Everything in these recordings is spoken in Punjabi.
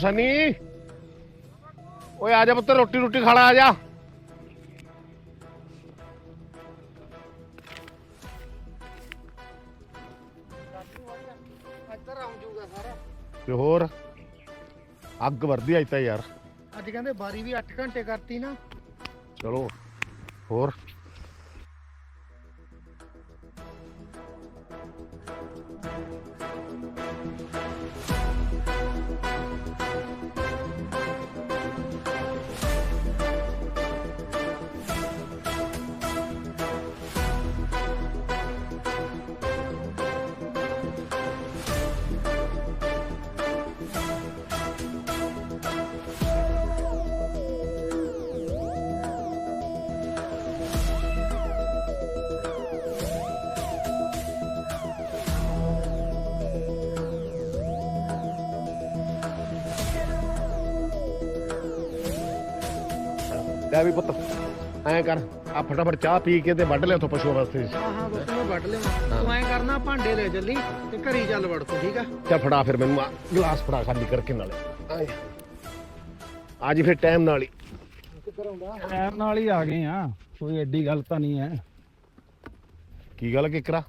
ਸਨੀ। ਓਏ ਆ ਜਾ ਪੁੱਤਰ ਰੋਟੀ ਰੋਟੀ ਖਾਣਾ ਆ ਜਾ। ਇੱਧਰ ਆਉਂ ਜੂਗਾ ਸਾਰਾ ਤੇ ਹੋਰ? ਅੱਗ ਵਰਦੀ ਆਈ ਤਾਂ ਯਾਰ। ਅੱਜ ਕਹਿੰਦੇ ਬਾਰੀ ਵੀ 8 ਘੰਟੇ ਕਰਤੀ ਨਾ। ਚਲੋ ਹੋਰ? ਲੈ ਵੀ ਪੁੱਤ ਐਂ ਕਰ ਆ ਫਟਾਫਟ ਚਾਹ ਪੀ ਕੇ ਤੇ ਵੱਢ ਲਿਆ ਉੱਥੋਂ ਪਸ਼ੂਆਂ ਵਾਸਤੇ। ਹਾਂ ਹਾਂ ਬਸ ਮੈਂ ਵੱਢ ਲਿਆ। ਤੂੰ ਐਂ ਕਰਨਾ ਭਾਂਡੇ ਲੈ ਚੱਲੀ ਤੇ ਘਰੀ ਚੱਲ ਵੜ ਤੂੰ ਠੀਕ ਆ? ਚੱਲ ਫੜਾ ਫਿਰ ਮੈਨੂੰ ਆ ਗਲਾਸ ਫੜਾ ਖਾਲੀ ਕਰਕੇ ਨਾਲੇ। ਆਏ। ਅੱਜ ਫਿਰ ਟਾਈਮ ਨਾਲ ਹੀ। ਕਿੱਧਰ ਆਉਂਦਾ ਟਾਈਮ ਨਾਲ ਹੀ ਆ ਗਏ ਆ ਕੋਈ ਐਡੀ ਗੱਲ ਤਾਂ ਨਹੀਂ ਹੈ। ਕੀ ਗੱਲ ਕਿਕਰਾ?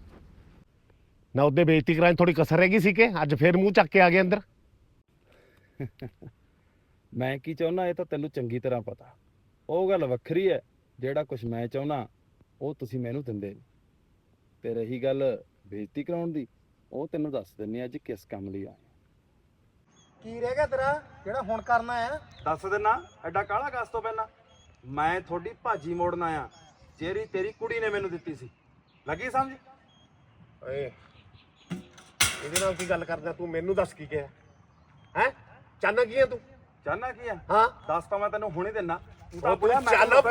ਨਾ ਉਹਦੇ ਬੇਇੱਜ਼ਤੀ ਕਰਾਂ ਥੋੜੀ ਕਸਰ ਰਹਿ ਗਈ ਸੀ ਕਿ? ਅੱਜ ਫਿਰ ਮੂੰਹ ਚੱਕ ਕੇ ਆ ਗਏ ਅੰਦਰ। ਮੈਂ ਕੀ ਚਾਹੁੰਦਾ ਇਹ ਤਾਂ ਤੈਨੂੰ ਚੰਗੀ ਤਰ੍ਹਾਂ ਪਤਾ। ਉਹ ਗੱਲ ਵੱਖਰੀ ਹੈ ਜਿਹੜਾ ਕੁਝ ਮੈਂ ਚਾਹੁੰਦਾ ਉਹ ਤੁਸੀਂ ਮੈਨੂੰ ਦਿੰਦੇ ਨਹੀਂ ਤੇ ਰਹੀ ਗੱਲ ਬੇਇੱਜ਼ਤੀ ਕਰਾਉਣ ਦੀ ਉਹ ਤੈਨੂੰ ਦੱਸ ਦਿੰਨੀ ਅੱਜ ਕਿਸ ਕੰਮ ਲਈ ਆਇਆ ਕੀ ਰਹਿ ਗਿਆ ਤੇਰਾ? ਜਿਹੜਾ ਹੁਣ ਕਰਨਾ ਆ ਦੱਸ ਦਿੰਨਾ ਐਡਾ ਕਾਲਾ ਗਸ ਤੋਂ ਪਹਿਲਾਂ? ਮੈਂ ਤੁਹਾਡੀ ਭਾਜੀ ਮੋੜਨ ਆਇਆ ਜਿਹੜੀ ਤੇਰੀ ਕੁੜੀ ਨੇ ਮੈਨੂੰ ਦਿੱਤੀ ਸੀ। ਲੱਗੀ ਸਮਝ? ਓਏ ਇਹਦੇ ਨਾਲ ਕੀ ਗੱਲ ਕਰਦਾ ਤੂੰ? ਮੈਨੂੰ ਦੱਸ ਕੀ ਕਿਹਾ? ਹੈ? ਚਾਹਨਾ ਕੀ ਹੈ ਤੂੰ? ਚਾਹਨਾ ਕੀ ਆ? ਹਾਂ। ਦੱਸ ਤਾਂ ਮੈਂ ਤੈਨੂੰ ਹੁਣੇ ਦਿੰਨਾ। ਤੂੰ ਉਹ ਬੁਲਾ, ਤੂੰ ਮੈਂ ਚੱਲ ਤੈਨੂੰ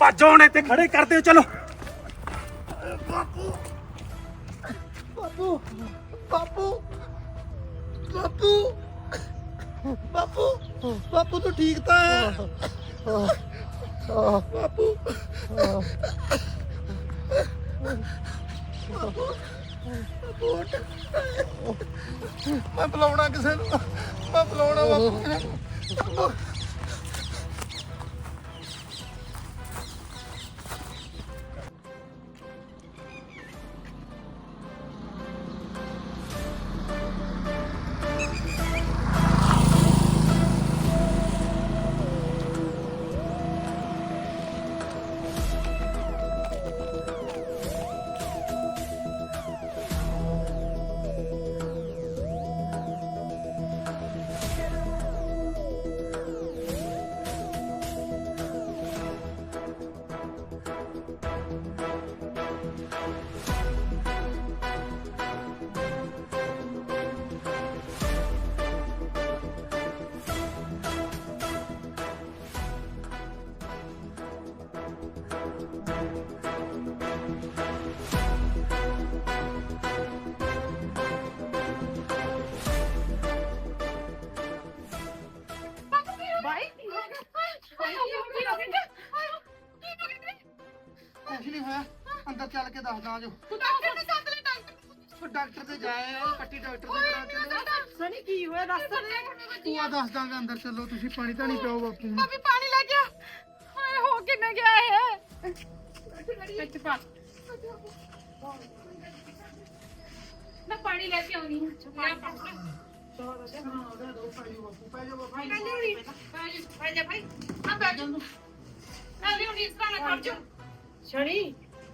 ਭੱਜੋ ਨੇ ਤੇ ਖੜੇ ਕਰ ਦਿਓ ਚਲੋ। ਬਾਪੂ। ਬਾਪੂ ਬਾਪੂ। ਬਾਪੂ। ਬਾਪੂ ਤੂੰ ਠੀਕ ਤਾਂ ਹੈ? ਬਾਪੂ। ਮੈਂ ਬੁਲਾਉਣਾ ਕਿਸੇ ਨੂੰ। ਮੈਂ ਬੁਲਾਉਣਾ ਬਾਪੂ। ਨੂੰ। ਚੱਲ ਕੇ ਦੱਸਦਾ ਆਜੋ ਉਹ ਡਾਕਟਰ ਤੇ ਜਾਏ ਆ ਪੱਟੀ ਡਾਕਟਰ ਦੇ ਕਰਾ ਕੇ ਲਿਆਓ। ਸਨੀ ਕੀ ਹੋਇਆ ਦੱਸ ਦੇ ਤੂੰ ਆ ਦੱਸ ਦਾਂਗਾ ਅੰਦਰ ਚੱਲੋ ਤੁਸੀਂ ਪਾਣੀ ਤਾਂ ਨਹੀਂ ਪਿਓ ਬਾਪੂ ਨੂੰ। ਭਾਬੀ ਪਾਣੀ ਲੈ ਗਿਆ ਹਾਏ ਹੋ ਕਿਵੇਂ ਗਿਆ ਇਹ? ਇੱਥੇ ਪਾ। ਮੈਂ ਪਾਣੀ ਲੈ ਕੇ ਆਉਣੀ ਹਾਂ। ਦੋ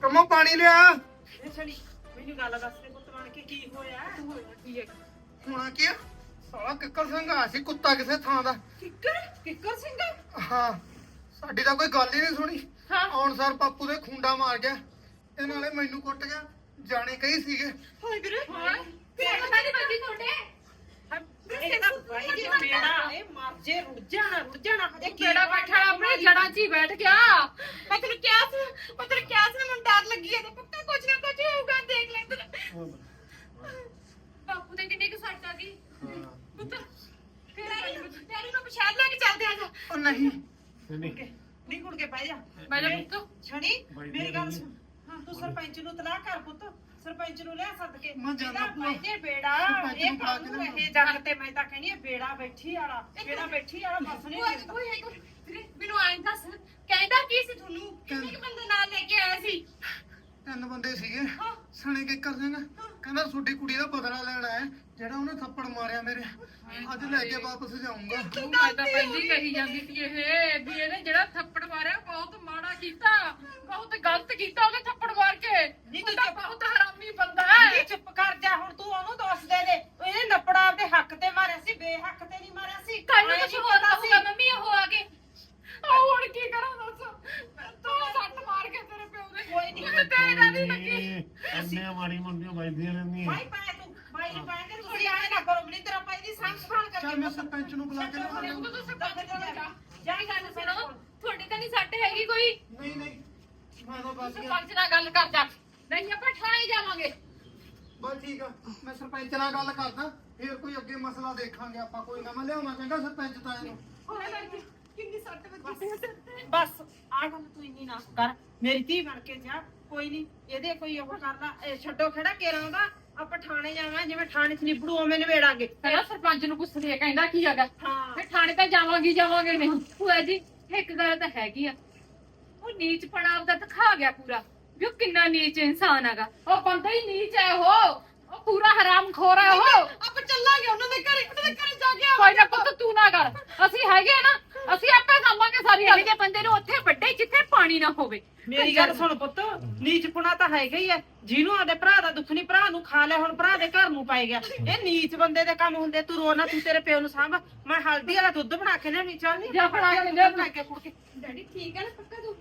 ਕੰਮੋਂ ਪਾਣੀ ਲਿਆ। ਇਹ ਛਣੀ ਮੈਨੂੰ ਗੱਲ ਦੱਸ ਦੇ ਪੁੱਤ ਬਣ ਕੇ ਕੀ ਹੋਇਆ? ਕੀ ਹੈ? ਹੋਣਾ ਕੀ ਆ? ਸਾਲਾ ਕਿੱਕਰ ਸਿੰਘ ਆ ਸੀ ਕੁੱਤਾ ਕਿਸੇ ਥਾਂ ਦਾ। ਕਿੱਕਰ? ਕਿੱਕਰ ਸਿੰਘ? ਹਾਂ ਸਾਡੀ ਤਾਂ ਕੋਈ ਗੱਲ ਹੀ ਨਹੀਂ ਸੁਣੀ। ਹਾਂ। ਆਉਣ ਸਾਰ ਪਾਪੂ ਦੇ ਖੁੰਡਾ ਮਾਰ ਗਿਆ। ਤੇ ਨਾਲੇ ਮੈਨੂੰ ਕੁੱਟ ਗਿਆ। ਜਾਣੇ ਕਈ ਸੀਗੇ। ਹਾਏ ਵੀਰੇ। ਫਿਰ ਪਤਾ ਨਹੀਂ ਬੱਜੀ ਤੁਹਾਡੇ? ਇਹ ਤਾਂ ਭਾਈ ਜੀ ਮੇਰਾ। ਇਹ ਮਰ ਜੇ ਰੁੱਝ ਜਾਣਾ ਰੁੱਝ ਜਾਣਾ। ਕੀ ਕਿਹੜਾ ਬੈਠਾ ਆਪਣੇ ਜੜਾਂ 'ਚ ਹੀ ਬੈਠ ਗਿਆ। ਮੈਂ ਤੈਨੂੰ ਕਿਹਾ ਸੀ ਮੈਂ ਤੈਨੂੰ ਕਿਹਾ ਸੀ ਮੈਨੂੰ ਡਰ ਲੱਗੀ ਹੈ ਤੇ ਪੱਕਾ ਕੁਝ ਨਾ ਕੁਝ ਹੋਊਗਾ ਦੇਖ ਲੈ ਤੂੰ ਬਾਪੂ ਦੇ ਕਿੰਨੇ ਕੁ ਸੱਟ ਆ ਗਈ ਪੁੱਤ ਫਿਰ ਡੈਡੀ ਨੂੰ ਪਛਾਣ ਲੈ ਕੇ ਚੱਲਦੇ ਆ ਜਾ ਉਹ ਨਹੀਂ। ਨਹੀਂ। ਨਹੀਂ ਗੁੜ ਕੇ ਬਹਿ ਜਾ। ਮੈਂ ਜਾ ਪੁੱਤ ਛਣੀ ਮੇਰੀ ਗੱਲ ਸੁਣ। ਹਾਂ ਤੂੰ ਸਰਪੰਚ ਨੂੰ ਤਲਾਕ ਕਰ ਪੁੱਤ। ਸਰਪੰਚ ਨੂੰ ਲਿਆ ਸੱਦ ਕੇ। ਮੈਂ ਜਾਂਦਾ ਇਹਦਾ ਭੂਆ। ਭਾਈ ਜੇ ਬੇੜਾ ਸਰਪੰਚ ਇਹ ਨੂੰ ਬੁਲਾ ਕੇ ਕਾਹਨੂੰ ਲਿਆਵਾਂ। ਇਹ ਜੱਗ ਤੇ ਮੈਂ ਤਾਂ ਕਹਿੰਦੀ ਆ ਬੇੜਾ ਬੈਠੀ ਵਾਲਾ ਬੇੜਾ ਬੈਠੀ ਵਾਲਾ ਬਸ ਨਹੀਂ ਉਹ ਮਿਲਦਾ ਕੋਈ ਹੈ ਕੋਈ? ਵੀਰੇ, ਮੈਨੂੰ ਆਇਂ ਦੱਸ ਕਹਿੰਦਾ ਕੀ ਸੀ ਤੁਹਾਨੂੰ? ਕਿੰਨੇ ਕੁ ਬੰਦੇ ਨਾਲ ਲੈ ਕੇ ਆਇਆ ਸੀ? ਤਿੰਨ ਬੰਦੇ ਸੀਗੇ ਸਣੇ ਕਿੱਕਰ ਸਿੰਘ ਕਹਿੰਦਾ ਤੁਹਾਡੀ ਕੁੜੀ ਦਾ ਬਦਲਾ ਲੈਣਾ ਹੈ ਜਿਹੜਾ ਉਹਨੇ ਥੱਪੜ ਮਾਰਿਆ ਮੇਰੇ। ਅੱਜ ਲੈ ਕੇ ਵਾਪਸ ਜਾਊਂਗਾ। ਮੈਂ ਤਾਂ ਪਹਿਲੀ ਕਹੀ ਜਾਂਦੀ ਸੀ ਇਹ ਵੀ ਇਹਨੇ ਜਿਹੜਾ ਥੱਪੜ ਮਾਰਿਆ ਬਹੁਤ ਮਾੜਾ ਕੀਤਾ। ਬਹੁਤ ਗਲਤ ਕੀਤਾ ਉਹਨੇ ਥੱਪੜ ਮਾਰ ਕੇ। ਨਹੀਂ ਉਹ ਤੂੰ ਤਾਂ ਚੁੱਪ- ਬਹੁਤ ਹਰਾਮੀ ਬੰਦਾ ਹੈ। ਨਹੀਂ ਚੁੱਪ ਕਰ ਜਾ ਹੁਣ ਤੂੰ ਉਹਨੂੰ ਦੋਸ਼ ਦੇ ਦੇ। ਇਹਨੇ ਨੱਪੜਾ ਆਪਦੇ ਹੱਕ ਤੇ ਮਾਰਿਆ ਸੀ ਬੇਹੱਕ ਤੇ ਨਹੀਂ ਮਾਰਿਆ ਸੀ। ਕੱਲ ਨੂੰ ਐਂ ਕੁਝ ਨੀ ਹੋਰ ਪਤਾ ਹੋਊਗਾ ਮੰਮੀ ਉਹ ਆ ਕੇ ਆ ਹੁਣ ਕੀ ਕਰਾਂ ਦੱਸ? ਤੂੰ ਸੱਟ ਮਾਰ ਕੇ ਤੇਰੇ ਪਿਓ ਦੇ ਕੋਈ ਨੀ। ਮੈਨੂੰ ਤੇਰਾ ਨਹੀਂ ਲੱਗੀ ਅੰਨੇ ਮਾੜੀ ਮੁੰਡੀਆਂ ਵੱਜਦੀਆਂ ਰਹਿੰਦੀਆਂ ਭਾਈ ਪਾਇਆ ਤੂੰ ਭਾਈ ਨੂੰ ਪਾਇਆ ਤੇ ਤੁਸੀਂ ਆਏ ਨਾ ਕਰੋ ਬਣੀ ਤੇਰਾ ਭਾਈ ਦੀ ਸਾਂਭ ਸੰਭਾਲ ਕਰਕੇ ਚੱਲ ਮੈਂ ਸਰਪੰਚ ਨੂੰ ਬੁਲਾ ਕੇ ਲਿਆਵਾਂ ਤੂੰ ਤਾਂ ਸਰਪੰਚ ਕੋਲ ਜਾ ਜਾ ਕੀ ਗੱਲ ਸੁਣੋ ਤੁਹਾਡੀ ਤਾਂ ਨਹੀਂ ਸੱਟ ਹੈਗੀ ਕੋਈ ਨਹੀਂ ਨਹੀਂ ਮੈਂ ਤਾਂ ਬਸ ਗਿਆ ਸਰਪੰਚ ਨਾਲ ਗੱਲ ਕਰ ਜਾ ਨਹੀਂ ਆਪਾਂ ਥਾਣੇ ਜਾਵਾਂਗੇ। ਬਸ ਠੀਕ ਆ। ਮੈਂ ਸਰਪੰਚ ਨਾਲ ਗੱਲ ਕਰਦਾ। ਫਿਰ ਕੋਈ ਅੱਗੇ ਮਸਲਾ ਦੇਖਾਂਗੇ। ਆਪਾਂ ਕੋਈ ਨਾ ਮੈਂ ਲਿਆਉਣਾ ਚੰਗਾ ਸਰਪੰਚ ਤਾਂ ਇਹਨੂੰ ਕਿੰਨੀ ਸੱਟ ਵੱਜੀ ਹੈ ਸਿਰ ਤੇ ਬਸ ਆ ਗੱਲ ਤੂੰ ਇੰਨੀ ਨਾ ਕਰ। ਮੇਰੀ ਧੀ ਬਣ ਕੇ ਜਾ ਕੋਈ ਨਹੀਂ ਇਹਦੇ ਕੋਈ ਉਹ ਕਰਦਾ ਇਹ ਛੱਡੋ ਖੜਾ ਕੇਰਾ ਆਉਂਦਾ ਆਪਾਂ ਥਾਣੇ ਜਾਵਾਂ ਜਿਵੇਂ ਥਾਣੇ 'ਚ ਨਿਬੜੂ ਉਵੇਂ ਨਿਬੇੜਾਂਗੇ। ਪਹਿਲਾਂ ਸਰਪੰਚ ਨੂੰ ਪੁੱਛ ਲਿਆ ਕਹਿੰਦਾ ਕੀ ਹੈਗਾ? ਹਾਂ। ਫਿਰ ਥਾਣੇ ਤਾਂ ਜਾਵਾਂਗੇ ਹੀ ਜਾਵਾਂਗੇ ਨਹੀਂ ਭੂਆ ਜੀ ਇੱਕ ਗੱਲ ਤਾਂ ਹੈਗੀ ਆ। ਉਹ ਨੀਚ ਪੜਾ ਆਪਦਾ ਦਿਖਾ ਗਿਆ ਪੂਰਾ ਵੀ ਉਹ ਕਿੰਨਾ ਨੀਚ ਇਨਸਾਨ ਹੈਗਾ। ਉਹ ਬੰਦਾ ਹੀ ਨੀਚ ਹੈ ਉਹ। ਉਹ ਪੂਰਾ ਹਰਾਮ ਖੋਰ ਹੈ ਉਹ। ਆਪਾਂ ਚੱਲਾਂਗੇ ਉਹਨਾਂ ਦੇ ਘਰੇ ਉਹਨਾਂ ਦੇ ਘਰੇ ਜਾ ਕੇ ਕੋਈ ਨਾ ਪੁੱਤ ਤੂੰ ਨਾ ਕਰ। ਅਸੀਂ ਹੈਗੇ ਆ ਨਾ ਗੱਲ ਦੇ ਬੰਦੇ ਨੂੰ ਉੱਥੇ ਵੱਡੇ ਜਿੱਥੇ ਪਾਣੀ ਨਾ ਹੋਵੇ। ਮੇਰੀ ਗੱਲ ਸੁਣ ਪੁੱਤ ਨੀਚ ਪੁਣਾ ਤਾਂ ਹੈਗਾ ਹੀ ਐ ਜਿਹਨੂੰ ਆਦੇ ਭਰਾ ਦਾ ਦੁੱਖ ਨਹੀਂ ਭਰਾ ਨੂੰ ਖਾ ਲਿਆ ਹੁਣ ਭਰਾ ਦੇ ਘਰ ਨੂੰ ਪਾਈ ਗਿਆ। ਇਹ ਨੀਚ ਬੰਦੇ ਦੇ ਕੰਮ ਹੁੰਦੇ ਤੂੰ ਰੋ ਨਾ ਤੂੰ ਤੇਰੇ ਪਿਓ ਨੂੰ ਸਾਂਭ। ਮੈਂ ਹਲਦੀ ਵਾਲਾ ਦੁੱਧ ਬਣਾ ਕੇ ਲਿਆਉਣੀ ਚਾਹਨੀ ਜਾ ਬਣਾ ਕੇ ਲਿਆ ਬਣਾ ਕੇ ਫੁੜ ਕੇ। ਡੈਡੀ ਠੀਕ ਹੈ ਨਾ ਪੱਕਾ ਤੂੰ?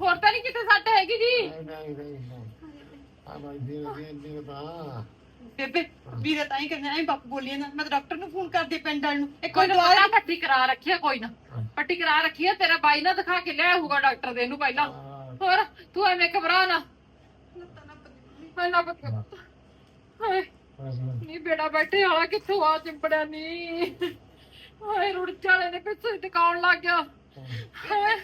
ਹੋਰ ਤਾਂ ਨਹੀਂ ਕਿਤੇ ਸੱਟ ਹੈਗੀ ਜੀ? ਨਹੀਂ ਨਹੀਂ ਨਹੀਂ ਆ ਵੱਜਦੀਆਂ ਰਹਿੰਦੀਆਂ ਤਾਂ ਬੇਬੇ ਵੀਰੇ ਤਾਂ ਹੀ ਕਹਿੰਦੇ ਐ ਬਾਪ ਬੋਲੀਏ ਨਾ ਮੈਂ ਤਾਂ ਡਾਕਟਰ ਨੂੰ ਫੋਨ ਕਰਦੀ ਪਿੰਡ ਵਾਲ ਨੂੰ। ਇੱਕ ਕੋਈ ਕੋਈ ਨਾ ਦਵਾਈ ਪੱਟੀ ਕਰਾ ਰੱਖੀ ਆ ਕੋਈ ਨਾ। ਪੱਟੀ ਕਰਾ ਰੱਖੀ ਆ ਤੇਰਾ ਬਾਈ ਨਾ ਦਿਖਾ ਕੇ ਲਿਆ ਹੋਊਗਾ ਡਾਕਟਰ ਦੇ ਇਹਨੂੰ ਪਹਿਲਾਂ। ਹੋਰ ਤੂੰ ਐਵੇਂ ਘਬਰਾ ਨਾ। ਮੈਂ ਨਾ ਪੱਤ ਹਾਏ ਨੀ ਬੇੜਾ ਬੈਠੇ ਵਾਲਾ ਕਿੱਥੋਂ ਆ ਚਿੰਬੜਿਆ ਨੀ। ਹਾਏ ਰੁੜ ਚਾਲੇ ਨੇ ਪਿੱਛੇ ਟਿਕਾਉਣ ਲੱਗ ਗਿਆ। ਹਾਏ।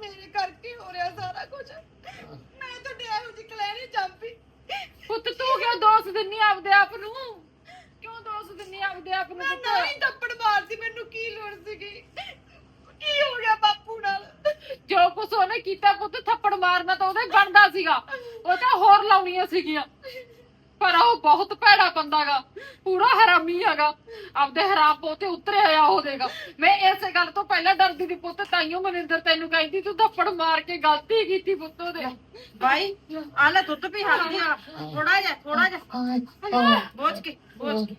ਮੇਰੇ ਕਰਕੇ ਹੋ ਰਿਹਾ ਸਾਰਾ ਕੁਝ ਮੈਂ ਤੁਹਾਡੇ ਇਹੋ ਜਿਹੀ ਕਲੈਣੀ ਚੰਪੀ। ਪੁੱਤ ਤੂੰ ਕਿਉਂ ਦੋਸ ਦਿੰਨੀ ਆਪਦੇ ਆਪ ਨੂੰ? ਕਿਉਂ ਦੋਸ ਦਿੰਨੀ ਆਪਦੇ ਆਪ ਨੂੰ ਮੈਂ ਪੁੱਤ? ਨਾ ਹੀ ਥੱਪੜ ਮਾਰਦੀ ਮੈਨੂੰ ਕੀ ਲੋੜ ਸੀਗੀ? ਕੀ ਹੋ ਗਿਆ ਬਾਪੂ ਨਾਲ? ਜੋ ਕੁਛ ਉਹਨੇ ਕੀਤਾ ਪੁੱਤ ਥੱਪੜ ਮਾਰਨਾ ਤਾਂ ਉਹਦੇ ਬਣਦਾ ਸੀਗਾ। ਉਹ ਤਾਂ ਹੋਰ ਲਾਉਣੀਆਂ ਸੀਗੀਆਂ। ਪਰ ਉਹ ਬਹੁਤ ਭੈੜਾ ਬੰਦਾਗਾ ਪੂਰਾ ਹਰਾਮੀ ਹੈਗਾ। ਆਪਦੇ ਹਰਾਮ ਪੋਤੇ ਉਤਰੇ ਹੋਇਆ ਉਹਦੇਗਾ ਮੈਂ ਇਸੇ ਗੱਲ ਤੋਂ ਪਹਿਲਾਂ ਡਰਦੀ ਦੀ ਪੁੱਤ ਤਾਈਓ ਮਨਿੰਦਰ ਤੈਨੂੰ ਕਹਿੰਦੀ ਤੂੰ ਥੱਪੜ ਮਾਰ ਕੇ ਗਲਤੀ ਕੀਤੀ ਪੁੱਤ ਉਹਦੇ। ਬਾਈ ਆ ਲੈ ਦੁੱਧ ਪੀ ਵਾਲਾ ਥੋੜਾ ਜਿਹਾ ਥੋੜਾ ਜਿਹਾ। ਬੋਝ ਕੇ ਬੋਝ ਕੇ।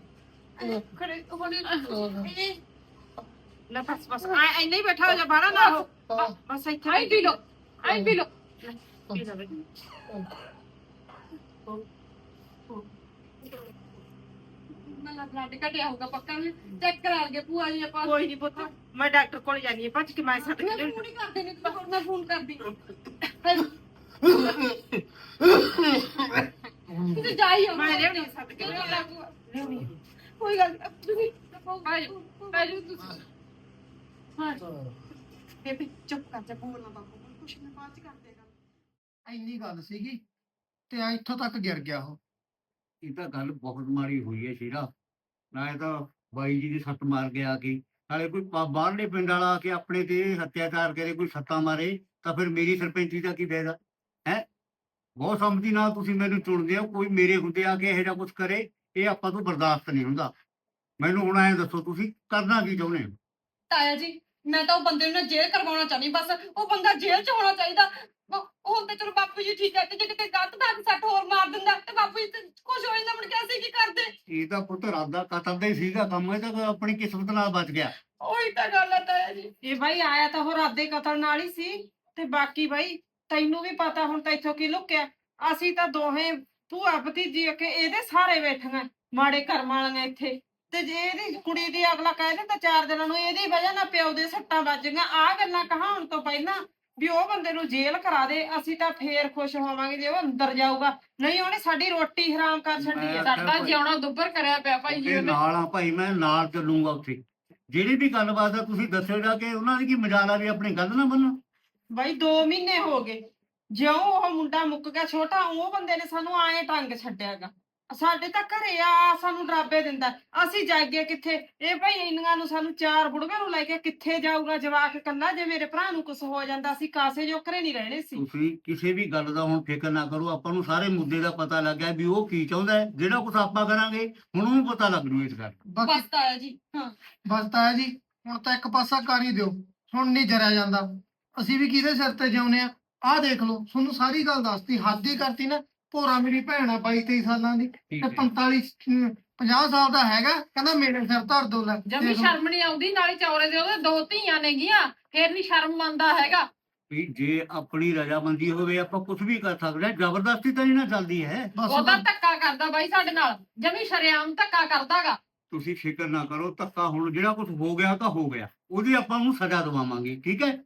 ਖੜੇ ਹੁਣ ਲੈ ਬਸ ਬਸ ਆ ਇੰਨਾ ਹੀ ਬੈਠਾ ਹੋ ਜਾ ਬਾਹਰ ਨਾ ਹੋ। ਬਸ ਇੱਥੇ ਆਈ ਪੀ ਲੋ ਆਈ ਪੀ ਲੋ ਪੀ ਲੈ ਮੈਂ ਬਲੱਡ ਘਟਿਆ ਹੋਊਗਾ ਪੱਕਾ ਵੀ ਚੈੱਕ ਕਰਾ ਲਗੇ ਭੂਆ ਜੀ ਆਪਾਂ। ਕੋਈ ਨਹੀਂ ਪੁੱਤ ਮੈਂ ਡਾਕਟਰ ਕੋਲ ਜਾਣੀ ਹੈ ਭੱਜ ਕੇ ਮੈਂ ਸੱਦ ਮੈਂ। ਫੋਨ ਹੀ ਕਰਦੇ ਨੇ ਤੂੰ ਮੈਂ ਫੋਨ ਕਰਦੀ। ਤੁਸੀਂ ਜਾਈ ਹੋ ਮੈਂ ਲਿਆਉਣੀ ਹੈ ਸੱਦ ਕੇ ਲਿਆਉਣੀ ਕੋਈ ਗੱਲ ਨੀ, ਤੁਸੀਂ ਬਾਜੂ ਬਾਜੂ ਤੁਸੀਂ। ਹਾਂ। ਬੇਬੇ ਚੁੱਪ ਕਰ ਜਾ ਬੋਲ ਨਾ ਬਾਪੂ ਕੋਲ ਕੁਛ ਨਾ ਬਾਅਦ ਚ ਕਰਦੇ ਗੱਲ। ਇੰਨੀ ਗੱਲ ਸੀਗੀ ਤੇ ਆ ਇੱਥੋਂ ਤੱਕ ਗਿਰ ਗਿਆ ਉਹ। ਇਹ ਤਾਂ ਗੱਲ ਬਹੁਤ ਮਾੜੀ ਹੋਈ ਹੈ ਸ਼ੀਰਾ। ਨਾਲੇ ਤਾਂ ਬਾਈ ਜੀ ਦੀ ਸੱਟ ਮਾਰ ਕੇ ਆ ਕੇ ਨਾਲੇ ਕੋਈ ਬਾ- ਬਾਹਰਲੇ ਪਿੰਡ ਵਾਲਾ ਆ ਕੇ ਆਪਣੇ ਤੇ ਹੱਤਿਆਚਾਰ ਕਰੇ, ਕੋਈ ਸੱਟਾਂ ਮਾਰੇ, ਤਾਂ ਫਿਰ ਮੇਰੀ ਸਰਪੰਚੀ ਦਾ ਕੀ ਫਾਇਦਾ? ਹੈ? ਬਹੁਤ ਸੰਮਤੀ ਨਾਲ ਤੁਸੀਂ ਮੈਨੂੰ ਚੁਣਦੇ ਹੋ, ਕੋਈ ਮੇਰੇ ਹੁੰਦੇ ਆ ਕੇ ਇਹੋ ਜਿਹਾ ਕੁਝ ਕਰੇ, ਇਹ ਆਪਾਂ ਤੋਂ ਬਰਦਾਸ਼ਤ ਨਹੀਂ ਹੁੰਦਾ। ਮੈਨੂੰ ਹੁਣ ਐਂ ਦੱਸੋ ਤੁਸੀਂ, ਕਰਨਾ ਕੀ ਚਾਹੁੰਦੇ ਹੋ? ਤਾਇਆ ਜੀ, ਮੈਂ ਤਾਂ ਉਹ ਬੰਦੇ ਨੂੰ ਨਾ ਜੇਲ੍ਹ ਕਰਵਾਉਣਾ ਚਾਹੁੰਦੀ, ਬਸ ਉਹ ਬੰਦਾ ਜੇਲ੍ਹ 'ਚ ਹੋਣਾ ਚਾਹੀਦਾ। ਉਹ- ਹੁਣ ਤੇ ਚਲੋ ਬਾਪੂ ਜੀ ਠੀਕ ਹੈ, ਤੇ ਜੇ ਕਿਤੇ ਗਲਤ ਦਾ ਸੱਟ ਹੋਰ ਮਾਰ ਦਿੰਦਾ, ਤੇ ਬਾਪੂ ਜੀ ਤੇ ਕੁਝ ਹੋ ਜਾਂਦਾ ਮੁੜ ਕੇ ਅਸੀਂ ਕੀ ਕਰਦੇ? ਇਹ ਤਾਂ ਪੁੱਤ ਰਾਦਾ ਕਤਲ ਦਾ ਹੀ ਸੀਗਾ ਕੰਮ ਇਹ ਤਾਂ ਆਪਣੀ ਕਿਸਮਤ ਨਾਲ ਬਚ ਗਿਆ। ਉਹੀ ਤਾਂ ਗੱਲ ਹੈ ਤਾਇਆ ਜੀ। ਇਹ ਬਾਈ ਆਇਆ ਤਾਂ ਉਹ ਰਾਦੇ ਕਤਲ ਨਾਲ ਹੀ ਸੀ ਤੇ ਬਾਕੀ ਬਾਈ ਤੈਨੂੰ ਵੀ ਪਤਾ ਹੁਣ ਤਾਂ ਇੱਥੋਂ ਕੀ ਲੁਕਿਆ। ਅਸੀਂ ਤਾਂ ਦੋਹੇ ਭੂਆ ਭਤੀਜੀ ਕਿ ਇਹਦੇ ਸਾਰੇ ਬੈਠੀਆਂ ਮਾੜੇ ਕਰਮਾਂ ਵਾਲੀਆਂ ਇੱਥੇ। ਤੇ ਜੇ ਇਹਦੀ ਕੁੜੀ ਦੀ ਅਗਲਾ ਕਹਿ ਦਿੰਦਾ ਚਾਰ ਦਿਨਾਂ ਨੂੰ ਇਹਦੀ ਵਜ੍ਹਾ ਨਾਲ ਪਿਓ ਦੇ ਸੱਟਾਂ ਵੱਜ ਗਈਆਂ। ਆ ਗੱਲਾਂ ਕਹਾਉਣ ਤੋਂ ਪਹਿਲਾਂ ਵੀ ਉਹ ਬੰਦੇ ਨੂੰ ਜੇਲ੍ਹ ਕਰਾ ਦੇ ਅਸੀਂ ਤਾਂ ਫੇਰ ਖੁਸ਼ ਹੋਵਾਂਗੇ ਜੇ ਉਹ ਅੰਦਰ ਜਾਊਗਾ। ਨਹੀਂ ਉਹਨੇ ਸਾਡੀ ਰੋਟੀ ਹਰਾਮ ਕਰ ਛੱਡੀ ਹੈ। ਸਾਡਾ ਜਿਉਣਾ ਦੁੱਬਰ ਕਰਿਆ ਪਿਆ ਭਾਈ ਜੀ ਤੇ ਉਹਨੇ। ਨਾਲ ਆ ਭਾਈ ਮੈਂ ਨਾਲ ਚੱਲੂਗਾ ਉੱਥੇ। ਜਿਹੜੀ ਵੀ ਗੱਲਬਾਤ ਆ ਤੁਸੀਂ ਦੱਸਿਓ ਜਾ ਕੇ ਉਹਨਾਂ ਦੀ ਕੀ ਮਜਾਲ ਵੀ ਆਪਣੀ ਗੱਲ ਨਾ ਮੰਨੋ। ਬਾਈ 2 ਮਹੀਨੇ ਹੋ ਗਏ। ਜਿਉਂ ਉਹ ਮੁੰਡਾ ਮੁੱਕ ਗਿਆ ਛੋਟਾ ਉਹ ਬੰਦੇ ਨੇ ਸਾਨੂੰ ਆਏ ਟੰਗ ਛੱਡਿਆਗਾ। ਸਾਡੇ ਤਾਂ ਘਰੇ ਆ ਸਾਨੂੰ ਡਰਾਬੇ ਦਿੰਦਾ। ਅਸੀਂ ਜਾਗੇ ਕਿੱਥੇ? ਇਹ ਭਾਈ ਇੰਨੀਆਂ ਨੂੰ ਸਾਨੂੰ ਚਾਰ ਬੁੜਵੇਂ ਨੂੰ ਲੈ ਕੇ ਕਿੱਥੇ ਜਾਊਗਾ ਜਵਾਕ ਕੱਲਾ ਜੇ ਮੇਰੇ ਭਰਾ ਨੂੰ ਕੁਝ ਹੋ ਜਾਂਦਾ ਅਸੀਂ ਕਾਸੇ ਜੋਕਰੇ ਨਹੀਂ ਰਹਿਣੇ ਸੀ। ਤੁਸੀਂ ਕਿਸੇ ਵੀ ਗੱਲ ਦਾ ਹੁਣ ਫਿਕਰ ਨਾ ਕਰੋ ਆਪਾਂ ਨੂੰ ਸਾਰੇ ਮੁੱਦੇ ਦਾ ਪਤਾ ਲੱਗ ਗਿਆ ਵੀ ਉਹ ਕੀ ਚਾਹੁੰਦਾ ਹੈ ਜਿਹੜਾ ਕੁਝ ਆਪਾਂ ਕਰਾਂਗੇ ਹੁਣ ਉਹਨੂੰ ਪਤਾ ਲੱਗ ਜੂ ਇਸ ਗੱਲ। ਬਾਕੀ ਬਸ ਤਾਇਆ ਜੀ ਹਾਂ। ਬਸ ਤਾਇਆ ਜੀ ਹੁਣ ਤਾਂ ਇੱਕ ਪਾਸਾ ਕਰ ਹੀ ਦਿਓ ਹੁਣ ਨਹੀਂ ਜਰਿਆ ਜਾਂਦਾ। ਅਸੀਂ ਵੀ ਕਿਹਦੇ ਸਿਰ ਤੇ ਜਿਉਂਦੇ ਆ ਆਹ ਦੇਖ ਲਓ ਤੁਹਾਨੂੰ ਸਾਰੀ ਗੱਲ ਦੱਸਤੀ ਹੱਦ ਹੀ ਕਰਤੀ ਨਾ। ਭੋਰਾ ਮੇਰੀ ਭੈਣ ਆ 22 23 ਸਾਲਾਂ ਦੀ ਠੀਕ ਤੇ ਹੈ। 45 ਅਮ, 50 ਸਾਲ ਦਾ ਹੈਗਾ ਕਹਿੰਦਾ ਮੇਰੇ ਸਿਰ ਧਰ ਦੋ ਲੈ ਜਮੀ ਦੇਖ ਲਓ। ਸ਼ਰਮ ਨਹੀਂ ਆਉਂਦੀ ਨਾਲੇ ਚੌਰੇ ਦੇ ਉਹਦੇ ਦੋ ਧੀਆਂ ਨੇਗੀਆਂ ਫੇਰ ਨਹੀਂ ਸ਼ਰਮ ਮੰਨਦਾ ਹੈਗਾ। ਵੀ ਜੇ ਆਪਣੀ ਰਜਾਮੰਦੀ ਹੋਵੇ ਆਪਾਂ ਕੁਝ ਵੀ ਕਰ ਸਕਦੇ ਹਾਂ ਜ਼ਬਰਦਸਤੀ ਤਾਂ ਨਹੀਂ ਨਾ ਚੱਲਦੀ ਹੈ। ਬਸ ਉਹਦਾ ਧੱਕਾ ਕਰਦਾ ਬਾਈ ਸਾਡੇ ਨਾਲ ਜਮੀ ਸ਼ਰਿਆਮ ਧੱਕਾ ਕਰਦਾਗਾ। ਤੁਸੀਂ ਫਿਕਰ ਨਾ ਕਰੋ ਧੱਕਾ ਹੁਣ ਜਿਹੜਾ ਕੁਝ ਹੋ ਗਿਆ ਤਾਂ ਹੋ ਗਿਆ ਉਹਦੀ ਆਪਾਂ ਨੂੰ ਸਜ਼ਾ ਦਵਾਵਾਂਗੇ ਠੀਕ ਹੈ?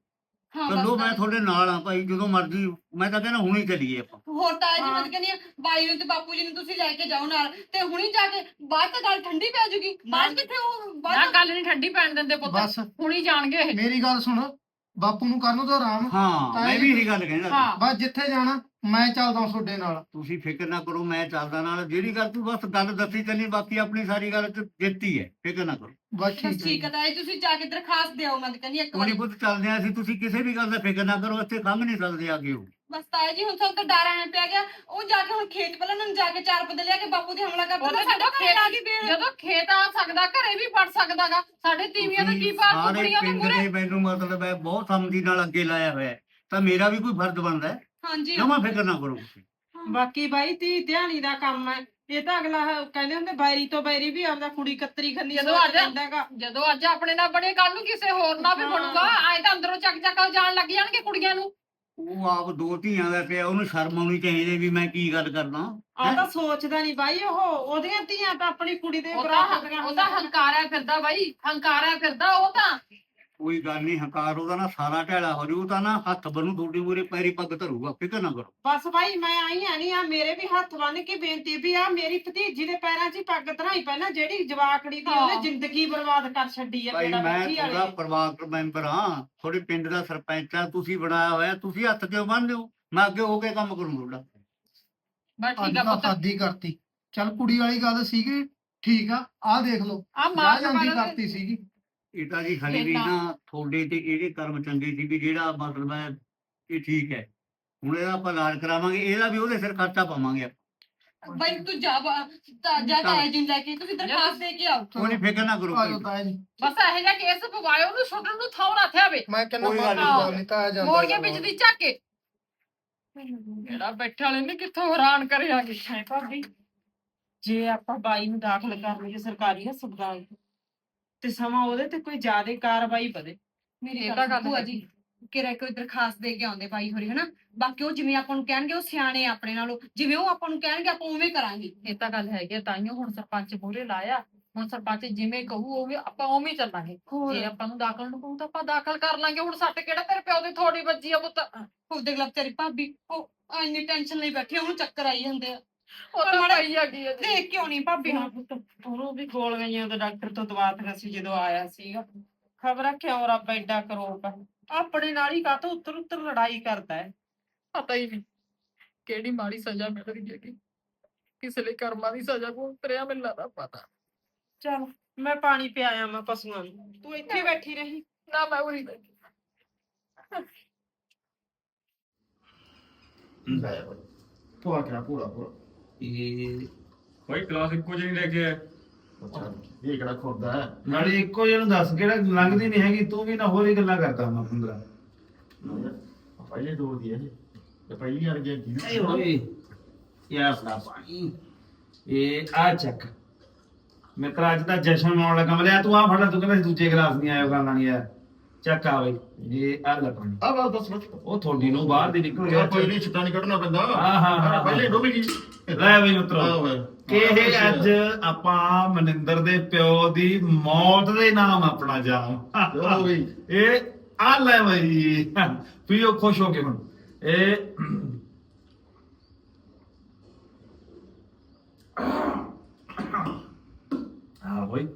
ਹਾਂ ਚਲੋ ਮੈਂ ਤੁਹਾਡੇ ਨਾਲ ਆ ਭਾਈ ਜਦੋਂ ਮਰਜ਼ੀ ਮੈਂ ਤਾਂ ਕਹਿੰਦਾ ਹੁਣੇ ਚੱਲੀਏ ਆਪਾਂ। ਹੋਰ ਤਾਇਆ ਜੀ ਮੈਂ। ਤਾਂ ਕਹਿੰਦੀ ਆ ਬਾਈ ਨੂੰ ਤੇ ਬਾਪੂ ਜੀ ਨੂੰ ਤੁਸੀਂ ਲੈ ਕੇ ਜਾਓ ਨਾਲ ਤੇ ਹੁਣੀ ਜਾ ਕੇ ਬਾਅਦ ਤਾਂ ਗੱਲ ਠੰਡੀ ਪੈ ਜੂਗੀ। ਬਾਅਦ ਕਿੱਥੇ ਉਹ ਨਾ ਬਾਅਦ ਗੱਲ ਨਹੀਂ ਠੰਡੀ ਪੈਣ ਦਿੰਦੇ ਪੁੱਤ। ਬਸ। ਹੁਣੀ ਜਾਣਗੇ ਇਹ। ਮੇਰੀ ਗੱਲ ਸੁਣ ਬਾਪੂ ਨੂੰ ਕਰਨ ਦੋ ਆਰਾਮ ਹਾਂ ਮੈਂ ਵੀ ਇਹੀ ਗੱਲ ਕਹਿੰਦਾ ਸੀ। ਹਾਂ। ਬਸ ਜਿੱਥੇ ਜਾਣਾ ਮੈਂ ਚੱਲਦਾ ਤੁਹਾਡੇ ਨਾਲ। ਤੁਸੀਂ ਫਿਕਰ ਨਾ ਕਰੋ ਮੈਂ ਚੱਲਦਾ ਨਾਲ। ਜਿਹੜੀ ਗੱਲ ਤੂੰ ਬਸ ਗੱਲ ਦੱਸੀ ਚੱਲੀ ਬਾਕੀ ਆਪਣੀ ਸਾਰੀ ਗੱਲ ਚ ਦਿੱਤੀ ਹੈ। ਫਿਕਰ ਨਾ ਕਰੋ। ਬਸ ਬਸ ਠੀਕ ਠੀਕ ਹੈ ਜੀ। ਤੁਸੀਂ ਜਾ ਕੇ ਦਰਖਾਸਤ ਦਿਓ ਮੈਂ ਤਾਂ ਕਹਿੰਦੀ ਹਾਂ ਇੱਕ ਵਾਰੀ। ਪੁੱਤ ਚੱਲਦੇ ਆ ਅਸੀਂ। ਤੁਸੀਂ ਕਿਸੇ ਵੀ ਗੱਲ ਦਾ ਫਿਕਰ ਨਾ ਕਰੋ ਇੱਥੇ ਖੰਘ ਨਹੀਂ ਸਕਦੇ ਆ ਹੋ ਬਸ ਤਾਇਆ ਜੀ ਹੁਣ ਸਾਨੂੰ ਤਾਂ ਡਰ ਆਇਆ ਪਿਆ ਗਿਆ। ਉਹ ਜਾ ਕੇ ਹੁਣ ਖੇਤ ਪਹਿਲਾਂ ਉਹਨਾਂ ਨੂੰ ਜਾ ਕੇ ਚਾਰ ਬੰਦੇ ਲਿਆ ਕੇ ਬਾਪੂ ਤੇ ਹਮਲਾ ਕਰ ਦਿੱਤਾ ਸਾਡਾ ਜਦੋਂ ਘਰੇ ਆ ਗਈ ਬੇੜ ਜਦੋਂ ਖੇਤ ਆ ਸਕਦਾ ਘਰੇ ਵੀ ਵੜ ਸਕਦਾਗਾ। ਸਾਡੇ ਤੀਵੀਆਂ ਦਾ ਕੀ ਪਾਰ ਸਾਰੇ ਕੁੜੀਆਂ ਦੇ ਪਿੰਡ ਮੂਰੇ ਨੇ ਮੈਨੂੰ ਮਤਲਬ ਹੈ ਬਹੁਤ ਸਮਝੀ ਨਾਲ ਅੱਗੇ ਲਾਇਆ ਹੋਇਆ ਹੈ। ਤਾਂ ਮੇਰਾ ਵੀ ਕੋਈ ਫਰਜ਼ ਬਣਦਾ ਹੈ? ਹਾਂਜੀ। ਜਮਾ ਫਿਕਰ ਨਾ ਕਰੋ ਤੁਸੀਂ। ਬਾਕੀ ਬਾਈ ਤੀ ਧਿਆਨੀ ਦਾ ਕੰਮ ਹੈ। ਇਹ ਤਾਂ ਅਗਲਾ ਹੈ- ਕਹਿੰਦੇ ਹੁੰਦੇ ਬਾਇਰੀ ਤੋਂ ਬਾਇਰੀ ਵੀ ਆਪਦਾ ਕੁੜੀ ਕਤਰੀ ਖੰਨੀ ਜਦੋਂ ਅੱਜ- ਲੈਂਦਾਗਾ। ਜਦੋਂ ਅੱਜ ਆਪਣੇ ਨਾਲ ਬਣੇ ਕੱਲ ਨੂੰ ਕਿਸੇ ਹੋਰ ਨਾਲ ਵੀ ਹਾਂ। ਬਣੂਗਾ। ਆਏ ਤਾਂ ਅੰਦਰੋਂ ਚੱਕ ਚੱਕ ਜਾਣ ਲੱਗ ਜਾਣਗੇ ਕੁੜੀਆਂ ਨੂੰ। ਉਹ ਆਪ ਦੋ ਧੀਆਂ ਦਾ ਪਿਆ ਉਹਨੂੰ ਸ਼ਰਮ ਆਉਣੀ ਚਾਹੀਦੀ ਵੀ ਮੈਂ ਕੀ ਗੱਲ ਕਰਦਾ। ਆ ਤਾਂ ਸੋਚਦਾ ਨਹੀਂ ਬਾਈ ਉਹ ਉਹਦੀਆਂ ਧੀਆਂ ਤਾਂ ਆਪਣੀ ਕੁੜੀ ਦੇ ਉਹ ਬਰਾਬਰ ਤਾਂ ਉਹ ਤਾਂ ਹੰਕਾਰਿਆ ਫਿਰਦਾ ਬਾਈ ਹੰਕਾਰਿਆ ਫਿਰਦਾ ਉਹ ਤਾਂ। ਕੋਈ ਗੱਲ ਨਹੀਂ ਹੰਕਾਰ ਉਹਦਾ ਨਾ ਸਾਰਾ ਢੈਲਾ ਹੋ ਜੂ ਤਾਂ ਨਾ ਹੱਥ ਬੰਨੂ ਤੁਹਾਡੇ ਮੂਰੇ ਪੈਰੀ ਪੱਗ ਧਰੂਗਾ ਫਿਕਰ ਨਾ ਕਰੋ। ਬਸ ਬਾਈ ਮੈਂ ਆਈ ਆ ਨਹੀਂ ਆ ਮੇਰੇ ਵੀ ਹੱਥ ਬੰਨ ਕੇ ਬੇਨਤੀ ਵੀ ਆ ਮੇਰੀ ਭਤੀਜੀ ਦੇ ਪੈਰਾਂ 'ਚ ਹੀ ਪੱਗ ਧਰਾਈ ਪਹਿਲਾਂ ਜਿਹੜੀ ਜਵਾਕੜੀ ਦੀ ਉਹਨੇ। ਜ਼ਿੰਦਗੀ ਬਰਬਾਦ ਕਰ ਛੱਡੀ ਆ ਭਾਈ ਮੈਂ ਬੱਚੀ ਤੁਹਾਡਾ ਵਾਲੇ ਪਰਿਵਾਰਕ ਮੈਂਬਰ ਹਾਂ ਤੁਹਾਡੇ ਪਿੰਡ ਦਾ ਸਰਪੰਚ ਆ ਤੁਸੀਂ ਬਣਾਇਆ ਹੋਇਆ ਤੁਸੀਂ ਹੱਥ ਕਿਉਂ ਬੰਨ੍ਹਦੇ ਹੋ? ਮੈਂ ਅੱਗੇ ਹੋ ਕੇ ਕੰਮ ਕਰੂੰ ਤੁਹਾਡਾ। ਬਸ ਠੀਕ ਆ ਤਾਂ ਪੁੱਤ। ਹੀ ਕਰਤੀ। ਚੱਲ ਕੁੜੀ ਵਾਲੀ ਗੱਲ ਸੀਗੀ ਠੀਕ ਆ ਆਹ ਦੇਖ ਲਓ। ਆ ਮਾਂ ਜਾਂਦੀ ਵਾਲਾ ਕਰਤੀ ਸੀਗੀ। ਇਹ ਤਾਂ ਜੀ ਹਲੇ ਵੀ ਤਾਂ- ਨਾ ਤੁਹਾਡੇ ਤੇ ਇਹਦੇ ਕਰਮ ਚੰਗੇ ਸੀ ਵੀ ਜਿਹੜਾ ਮਤਲਬ ਹੈ ਇਹ ਠੀਕ ਹੈ। ਹੁਣ ਇਹਦਾ ਆਪਾਂ ਇਲਾਜ ਕਰਾਵਾਂਗੇ ਇਹਦਾ ਵੀ ਉਹਦੇ ਸਿਰ ਖਰਚਾ ਪਾਵਾਂਗੇ ਆਪਾਂ। ਬਾਈ ਤੂੰ ਜਾ ਬਾ- ਤਾਂ ਜਾ ਜੀ ਨੂੰ ਲੈ ਕੇ ਤੁਸੀਂ ਦਰਖਾਸਤ ਦੇ ਕੇ ਆਓ। ਕੋਈ ਨੀ ਫਿਕਰ ਨਾ ਕਰੋ ਆ ਕੋਈ। ਬਸ ਇਹੋ ਜਿਹਾ ਕੇਸ ਪਵਾਇਓ ਉਹਨੂੰ ਛੁੱਟਣ ਨੂੰ ਥਾਂ ਨਾ ਥਿਆਵੇ। ਮੈਂ ਕਹਿੰਦਾ ਕੋਈ ਗੱਲ ਨੀ। ਨਹੀਂ ਤਾਇਆ ਜਾਂਦਾ ਮੋੜ ਕੇ। ਵਿੱਚ ਦੀ ਝੱਕ ਕੇ। ਜਿਹੜਾ ਬੈਠੇ ਵਾਲੇ ਨੇ ਕਿੱਥੋਂ ਹੈਰਾਨ ਕਰਿਆ ਕਿ ਭਾਬੀ? ਜੇ ਆਪਾਂ ਬਾਈ ਨੂੰ ਦਾਖਲ ਕਰ ਲਈਏ ਸਰਕਾਰੀ ਹਸਪਤਾਲ 'ਚ, ਤੇ ਸਮਾਂ ਉਹਦੇ ਤੇ ਕੋਈ ਜ਼ਿਆਦਾ ਕਾਰਵਾਈ ਵਧੇ। ਮੇਰੀ ਇਹ ਤਾਂ ਗੱਲ ਭੂਆ। ਜੀ ਕਿਰਾ ਕੋਈ ਦਰਖਾਸਤ ਦੇ ਕੇ ਆਉਂਦੇ ਬਾਈ ਹੋਰੀ ਹਨਾ? ਬਾਕੀ ਉਹ ਜਿਵੇਂ ਆਪਾਂ ਨੂੰ ਕਹਿਣਗੇ ਉਹ ਸਿਆਣੇ ਆ ਆਪਣੇ ਨਾਲੋਂ। ਜਿਵੇਂ ਉਹ ਆਪਾਂ ਨੂੰ ਕਹਿਣਗੇ ਆਪਾਂ ਉਵੇਂ ਕਰਾਂਗੇ। ਇਹ ਤਾਂ ਗੱਲ ਹੈਗੀ ਤਾਈਓ ਹੁਣ ਸਰਪੰਚ ਮੂਹਰੇ ਲਾਇਆ। ਹੁਣ ਸਰਪੰਚ ਜਿਵੇਂ ਕਹੂ ਉਹ ਵੀ ਆਪਾਂ ਉਵੇਂ ਹੀ ਚੱਲਾਂਗੇ ਜੇ ਆਪਾਂ ਨੂੰ ਦਾਖਲ ਨੂੰ ਕਹੂ ਤਾਂ ਆਪਾਂ ਦਾਖਲ ਕਰ ਲਾਂਗੇ। ਹੁਣ ਸੱਟ ਕਿਹੜਾ ਤੇਰੇ ਪਿਓ ਦੀ ਥੋੜੀ ਵੱਜੀ ਆ ਪੁੱਤ? ਉਹ ਦੇਖ ਲੈ ਤੇਰੀ ਭਾਬੀ ਉਹ ਇੰਨੀ ਟੈਨਸ਼ਨ ਲਈ ਬੈਠੀ ਆ, ਉਹਨੂੰ ਚੱਕਰ ਆਈ ਜਾਂਦੇ ਆ। ਉਹ ਤਾਂ ਪਈ ਹੈਗੀ ਆ ਜੀ। ਦੇਖ ਕਿਉਂ ਨਹੀਂ ਭਾਬੀ ਨੂੰ? ਪੁੱਤ ਉਹਨੂੰ ਵੀ ਗੋਲ ਗਈਆਂ ਉਹਦੇ ਡਾਕਟਰ ਤੋਂ ਦਵਾਤੀਆਂ ਸੀ ਜਦੋਂ ਆਇਆ ਸੀਗਾ। ਖਬਰ ਆ ਕਿਉਂ ਰੱਬ ਐਡਾ ਕਰੋਪ ਹੈ ਆਪਣੇ ਨਾਲ ਹੀ ਕਾਹਤੋਂ ਉੱਤਰ ਉੱਤਰ ਲੜਾਈ ਕਰਦਾ ਹੈ। ਪਤਾ ਹੀ ਨਹੀਂ ਕਿਹੜੀ ਮਾੜੀ ਸਜ਼ਾ ਮਿਲ ਰਹੀ ਹੈਗੀ। ਕਿਸ ਲਈ ਕਰਮਾਂ ਦੀ ਸਜ਼ਾ ਕੋ ਉਤਰਿਆ ਮੈਨੂੰ ਲੱਗਦਾ ਪਤਾ। ਚਲ ਮੈਂ ਪਾਣੀ ਪਿਆਇਆ ਮੈਂ ਪਸ਼ੂਆਂ ਨੂੰ। ਤੂੰ ਇੱਥੇ ਬੈਠੀ ਰਹੀ। ਨਾ ਮੈਂ ਉਰੀ ਬੈਠੀ। ਪੂਰਾ ਕਰਾ ਪੂਰਾ ਪੂਰਾ ਇਹ ਭਾਈ ਕਲਾਸ ਇੱਕੋ ਜਿਹੀ ਲੈ ਕੇ ਆਇਆ ਅੱਛਾ ਇਹ ਕਿਹੜਾ ਖੁਰਦਾ ਹੈ? ਨਾਲੇ ਇੱਕੋ ਜਿਹਨੂੰ ਦੱਸ ਕਿਹੜਾ ਲੰਘਦੀ ਨਹੀਂ ਹੈਗੀ ਤੂੰ ਵੀ ਨਾ ਹੋਰ ਹੀ ਗੱਲਾਂ ਕਰਦਾ ਮੈਂ ਪੰਦਰਾ। ਪਹਿਲੇ ਦੋ ਦੀ ਹੈ ਤੇ ਪਹਿਲੀ ਵਾਰ ਗਿਆ ਕੀ ਏ ਓਏ ਯਾਰ ਨਾ ਪਾਣੀ। ਇਹ ਆ ਚੱਕ ਮਿੱਤਰ ਅੱਜ ਦਾ ਜਸ਼ਨ ਮਨਾਉਣ ਲੱਗਾ। ਮੈਂ ਤੂੰ ਆ ਫੜ ਲੈ ਤੂੰ ਕਹਿੰਦਾ ਸੀ ਦੂਜੇ ਗਲਾਸ ਨਹੀਂ ਆਇਆ ਕਰਨਾ ਨਹੀਂ ਯਾਰ ਚੱਕ ਆ ਬਈ ਇਹ ਆ ਲੈ ਪਾਣੀ ਆ ਬਸ ਬਸ ਬਸ ਉਹ ਤੁਹਾਡੀ ਨੂੰ ਬਾਹਰ ਦੀ ਨਿਕਲ ਯਾਰ ਗਿਆ ਕੋਈ। ਨਹੀਂ ਛਿੱਟਾ ਨਹੀਂ ਕੱਢਣਾ ਪੈਂਦਾ। ਹਾਂ, ਹਾਂ, ਹਾਂ। ਪਹਿਲੇ ਡੁੱਬ ਗਈ। ਲੈ ਬਈ ਮਿੱਤਰੋ। ਆਹ ਓਏ। ਕਿ ਇਹ ਅੱਜ ਆਪਾਂ ਮਨਿੰਦਰ ਦੇ ਪਿਓ ਦੀ ਮੌਤ ਦੇ ਨਾਮ ਆਪਣਾ ਜਾਮ ਬਈ। ਇਹ ਆ ਲੈ ਬਈ। ਪੀਓ ਖੁਸ਼ ਹੋ ਕੇ ਹੁਣ। ਇਹ ਆ ਬਈ।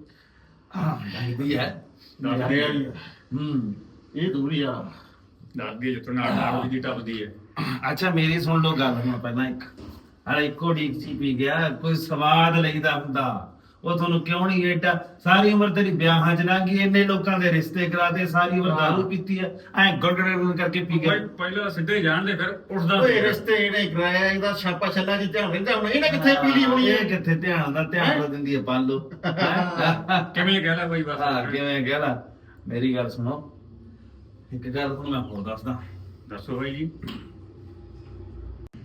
ਆ ਲੱਗਦੀ ਹੈ। ਆ ਜੀ। ਹੂੰ ਇਹ ਦੂਰੀ ਆ। ਦਾਦੀ ਜਿੱਤੋਂ ਨਾਲ ਨਾਲ ਦੀ ਟੱਪਦੀ ਹੈ। ਅੱਛਾ ਮੇਰੀ ਸੁਣ ਲਓ ਗੱਲ ਹੁਣ ਪਹਿਲਾਂ ਇੱਕ। ਹਲੇ ਇੱਕੋ ਡੀਕਸੀ ਪੀ ਗਿਆ ਕੋਈ ਸਵਾਦ ਲਈਦਾ ਹੁੰਦਾ। ਉਹ ਤੁਹਾਨੂੰ ਕਿਉਂ ਨਹੀਂ ਏਡਾ ਸਾਰੀ ਉਮਰ ਤੇਰੀ ਵਿਆਹਾਂ ਚ ਲੰਘ ਇੰਨੇ ਲੋਕਾਂ ਦੇ ਰਿਸ਼ਤੇ ਕਰਾਤੇ ਸਾਰੀ ਉਮਰ ਦਾਰੂ ਪੀਤੀ ਐ ਐ ਗੜਗੜ ਕਰਕੇ ਪੀ ਗਿਆ। ਪਹਿ- ਪਹਿਲਾਂ ਸਿੱਧੇ ਜਾਣਦੇ ਫਿਰ ਉੱਠਦਾ ਓਏ ਰਿਸ਼ਤੇ ਇਹਨੇ ਕਰਾਇਆ ਇਹਦਾ ਛਾਪਾ ਛੱਲਾ ਚ ਧਿਆਨ ਰਹਿੰਦਾ ਹੁਣ। ਇਹਨੇ ਕਿੱਥੇ ਪੀਲੀ ਹੋਣੀ ਇਹ ਕਿੱਥੇ ਧਿਆਨ ਦਾ? ਧਿਆਨ ਦਿੰਦੀ ਐ ਪਾਲੋ ਕਿਵੇਂ ਕਹਿ ਲੈ ਬਈ ਬਸ। ਹਾਂ ਕਿਵੇਂ ਕਹਿ ਲਾ। ਮੇਰੀ ਗੱਲ ਸੁਣੋ। ਇੱਕ ਗੱਲ ਤੁਹਾਨੂੰ ਮੈਂ ਹੋਰ ਦੱਸਦਾ। ਦੱਸੋ ਬਈ ਜੀ।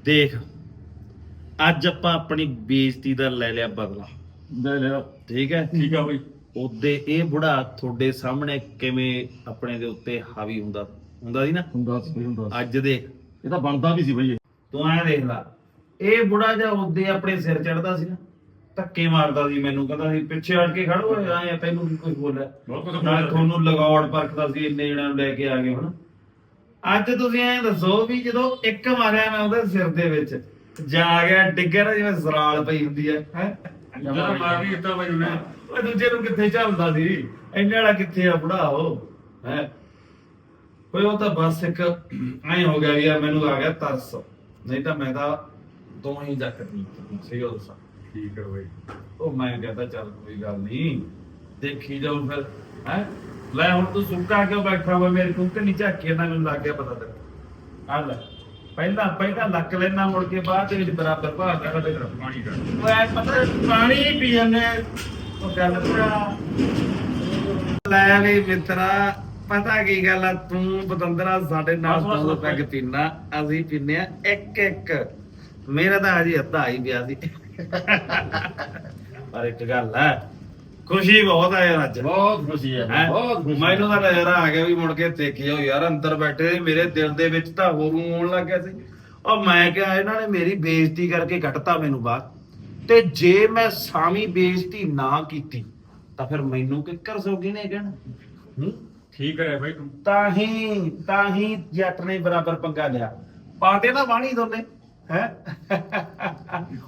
ਦੇਖ ਅੱਜ ਆਪਾਂ ਆਪਣੀ ਬੇਇੱਜ਼ਤੀ ਦਾ ਲੈ ਲਿਆ ਬਦਲਾ। ਲੈ ਲੈ ਠੀਕ ਹੈ? ਠੀਕ ਆ ਬਈ। ਉਹਦੇ ਇਹ ਬੁੜਾ ਤੁਹਾਡੇ ਸਾਹਮਣੇ ਕਿਵੇਂ ਆਪਣੇ ਦੇ ਉੱਤੇ ਹਾਵੀ ਹੁੰਦਾ? ਹੁੰਦਾ ਸੀ ਨਾ? ਹੁੰਦਾ ਸੀ ਹੁੰਦਾ ਅੱਜ ਦੇਖ। ਇਹ ਤਾਂ ਬਣਦਾ ਵੀ ਸੀ ਬਈ ਤੂੰ ਐ ਦੇਖ ਲੈ। ਇਹ ਬੁੜਾ ਜਾਂ ਉਹਦੇ ਆਪਣੇ ਸਿਰ ਚੜਦਾ ਸੀ ਨਾ ਧੱਕੇ ਮਾਰਦਾ ਸੀ ਮੈਨੂੰ ਕਹਿੰਦਾ ਸੀ ਪਿੱਛੇ ਹਟ ਕੇ ਖੜੋ ਐ ਤੈਨੂੰ ਕੀ ਕੋਈ ਬੋਲਿਆ। ਬਹੁਤ ਕੁਝ ਨਾਲ ਤੁਹਾਨੂੰ ਲਗਾਉਣ ਪਰਖਦਾ ਸੀ ਇੰਨੇ ਜਣਿਆਂ ਨੂੰ ਲੈ ਕੇ ਆ ਗਏ ਹੁਣ। ਅੱਜ ਤੁਸੀਂ ਐਂ ਦੱਸੋ ਵੀ ਜਦੋਂ ਇੱਕ ਮਾਰਿਆ ਮੈਂ ਉਹਦੇ ਸਿਰ ਦੇ ਵਿੱਚ ਜਾ ਗਿਆ ਡਿੱਗਿਆ ਨਾ ਜਿਵੇਂ ਜ਼ਰਾਲ ਪਈ ਹੁੰਦੀ ਹੈ ਹੈ? ਜਦੋਂ ਮਾਰ ਵੀ ਦਿੱਤਾ ਬਈ ਉਹਨੇ। ਉਹ ਦੂਜੇ ਨੂੰ ਕਿੱਥੇ ਚੱਲਦਾ ਸੀ? ਇੰਨੇ ਵਾਲਾ ਕਿੱਥੇ ਆ ਬੁੜਾ ਉਹ ਹੈ? ਕੋਈ ਉਹ ਤਾਂ ਬਸ ਇੱਕ ਐਂ ਹੋ ਗਿਆ ਵੀ ਯਾਰ ਮੈਨੂੰ ਆ ਗਿਆ ਤਰਸ। ਨਹੀਂ ਤਾਂ ਮੈਂ ਤਾਂ ਦੋਵੇਂ ਹੀ ਜੱਕਦੀ ਸਹੀ ਗੱਲ ਦੱਸਾਂ। ਠੀਕ ਬਈ। ਉਹ ਮੈਂ ਕਹਿੰਦਾ ਚੱਲ ਕੋਈ ਗੱਲ ਨਹੀਂ ਦੇਖੀ ਜਾਊ ਫਿਰ ਹੈ? ਲੈ ਹੁਣ ਤੂੰ ਸੁੱਕਾ ਕਿਉਂ ਬੈਠਾ ਵਾ ਮੇਰੇ ਕੋਲ? ਤੇ ਨਹੀਂ ਝਾਕੀ ਨਾ ਮੈਨੂੰ ਲੱਗ ਗਿਆ ਪਤਾ ਤੈਨੂੰ। ਆ ਲੈ ਪਹਿਲਾਂ ਪਹਿਲਾਂ ਲੱਕ ਲੈਣਾ ਮੁੜ ਕੇ ਬਾਅਦ ਦੇ ਵਿੱਚ ਬਰਾਬਰ ਭਾਰ ਦਾ ਪਾਣੀ ਕਰ ਉਹ ਐ ਪਤਾ ਪਾਣੀ ਪੀ ਜਾਂਦੇ ਆ। ਉਹ ਗੱਲ ਪੂਰਾ ਲੈ ਵੀ ਮਿੱਤਰਾ ਪਤਾ ਕੀ ਗੱਲ ਆ? ਤੂੰ ਪਤੰਦਰਾ ਸਾਡੇ ਨਾਲ ਬਸ। ਪੈਗ ਪੀਣਾ ਅਸੀਂ ਪੀਨੇ ਆ ਇੱਕ ਇੱਕ ਮੇਰਾ ਤਾਂ ਅਜੇ ਅੱਧਾ ਹੀ ਪਿਆ ਸੀ। ਪਰ ਇੱਕ ਗੱਲ ਹੈ ਖੁਸ਼ੀ ਬਹੁਤ ਆ ਯਾਰ ਅੱਜ। ਬਹੁਤ ਖੁਸ਼ੀ ਹੈ ਹੈਂ? ਬਹੁਤ ਖੁਸ਼ੀ ਮੈਨੂੰ ਤਾਂ ਨਜ਼ਰ ਆ ਗਿਆ ਵੀ ਮੁੜ ਕੇ ਦੇਖਿਓ ਯਾਰ ਅੰਦਰ ਬੈਠੇ ਮੇਰੇ ਦਿਲ ਦੇ ਵਿੱਚ ਤਾਂ ਹੋਰ ਆਉਣ ਲੱਗ ਗਿਆ ਸੀ। ਉਹ ਮੈਂ ਕਿਹਾ ਇਹਨਾਂ ਨੇ ਮੇਰੀ ਬੇਇੱਜ਼ਤੀ ਕਰਕੇ ਘਟਤਾ ਮੈਨੂੰ ਬਾਹਰ। ਤੇ ਜੇ ਮੈਂ ਸਾਮੀ ਬੇਇੱਜ਼ਤੀ ਨਾ ਕੀਤੀ ਤਾਂ ਫਿਰ ਮੈਨੂੰ ਕਿੱਕਰ ਸੋਗੀ ਨੇ ਕਹਿਣਾ। ਹੂੰ? ਠੀਕ ਹੈ ਬਈ ਤੂੰ। ਤਾਂ ਹੀ ਤਾਂ ਹੀ ਜੱਟ ਨੇ ਬਰਾਬਰ ਪੰਗਾ ਲਿਆ। ਪਾਤੇ ਨਾ ਬਾਣੀ ਦੋਨੇ। ਹੈ?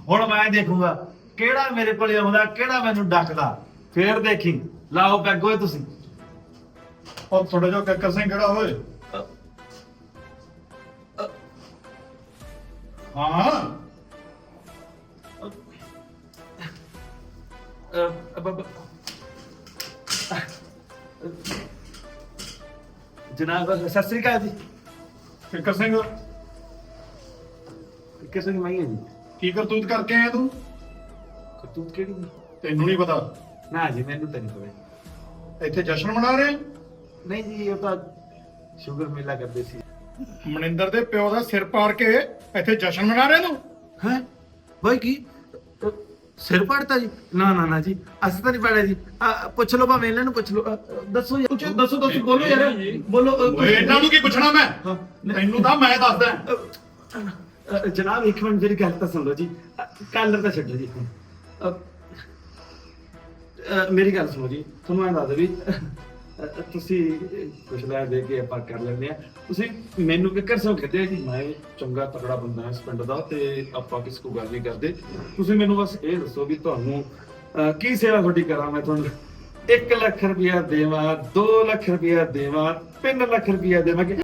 ਹੁਣ ਮੈਂ ਦੇਖੂਗਾ ਕਿਹੜਾ ਮੇਰੇ ਕੋਲੇ ਆਉਂਦਾ ਕਿਹੜਾ ਮੈਨੂੰ ਡੱਕਦਾ। ਫੇਰ ਦੇਖੀ। ਲਾਓ ਪੈਗੋਏ ਤੁਸੀਂ। ਉਹ ਥੋੜਾ ਜਿਹਾ ਕੱਕਰ ਸਿੰਘ ਕਿਹੜਾ ਹੋਏ ਹਾਂ। ਜਨਾਬ ਸਤਿ ਸ੍ਰੀ ਅਕਾਲ ਜੀ। ਕੱਕਰ ਸਿੰਘ। ਕਿਸੇ ਦੀ ਮਾਈ ਹੈ ਜੀ ਕੀ ਕਰਤੂਤ ਕਰਕੇ ਆਇਆ ਤੂੰ? ਤੂੰ ਕਿਹੜੀ ਦੀ? ਤੈਨੂੰ ਨਹੀਂ ਪਤਾ। ਨਾ ਜੀ ਮੈਨੂੰ ਤਾਂ ਨਹੀਂ ਪਤਾ। ਇੱਥੇ ਜਸ਼ਨ ਮਨਾ ਰਹੇ ਨਹੀਂ ਜੀ ਉਹ ਤਾਂ ਸ਼ੂਗਰ ਮੇਲਾ ਕਰਦੇ ਸੀ। ਮਨਿੰਦਰ ਦੇ ਪਿਓ ਦਾ ਸਿਰ ਪਾੜ ਕੇ ਇੱਥੇ ਜਸ਼ਨ ਮਨਾ ਰਹੇ ਤੂੰ? ਹੈ? ਬਾਈ ਕੀ? ਅ, ਸਿਰ ਪੜਤਾ ਜੀ? ਨਾ ਨਾ ਨਾ ਜੀ ਅਸੀਂ ਤਾਂ ਨਹੀਂ ਪੜਿਆ ਜੀ। ਅ, ਪੁੱਛ ਲਓ ਭਾਵੇਂ ਇਹਨਾਂ ਨੂੰ ਪੁੱਛ ਲਓ। ਅ, ਅ, ਦੱਸੋ ਯਾਰ ਕੁਛ ਦੱਸੋ ਦੱਸੋ ਬੋਲੋ ਯਾਰ। ਬੋਲੋ ਅ, ਕੁਛ- ਓਏ ਇਹਨਾਂ ਨੂੰ ਕੀ ਪੁੱਛਣਾ ਮੈਂ? ਹਾਂ, ਨਹੀਂ, ਤੈਨੂੰ ਤਾਂ ਮੈਂ ਦੱਸਦਾ। ਅ, ਅ, ਜਨਾਬ ਇੱਕ ਮਿੰਟ ਮੇਰੀ ਗੱਲ ਤਾਂ ਸੁਣ ਲਓ ਜੀ। ਕਾਲਰ ਤਾਂ ਛੱਡੋ ਜੀ। ਅ, ਅ, ਮੇਰੀ ਗੱਲ ਸੁਣੋ ਜੀ। ਤੁਹਾਨੂੰ ਮੈਂ ਦੱਸ ਦੇ ਵੀ ਅ, ਅ, ਤੁਸੀਂ ਕੁਛ ਲੈ ਦੇ ਕੇ ਆਪਾਂ ਕਰ ਲੈਂਦੇ ਆ ਤੁਸੀਂ ਮੈਨੂੰ ਕਿੱਕਰ ਸੋ ਕਹਿੰਦੇ ਆ ਜੀ। ਮੈਂ ਚੰਗਾ ਤਕੜਾ ਬੰਦਾ ਹਾਂ ਇਸ ਪਿੰਡ ਦਾ ਤੇ ਆਪਾਂ ਕਿਸ ਕੋ ਗੱਲ ਨਹੀਂ ਕਰਦੇ। ਤੁਸੀਂ ਮੈਨੂੰ ਬਸ ਇਹ ਦੱਸੋ ਵੀ ਤੁਹਾਨੂੰ ਅ, ਕੀ ਸੇਵਾ ਤੁਹਾਡੀ ਕਰਾਂ ਮੈਂ ਤੁਹਾਨੂੰ? 1 ਲੱਖ ਰੁਪਇਆ ਦੇਵਾਂ 2 ਲੱਖ ਰੁਪਇਆ ਦੇਵਾਂ 3 ਲੱਖ ਰੁਪਇਆ ਦੇਵਾਂ ਕਿ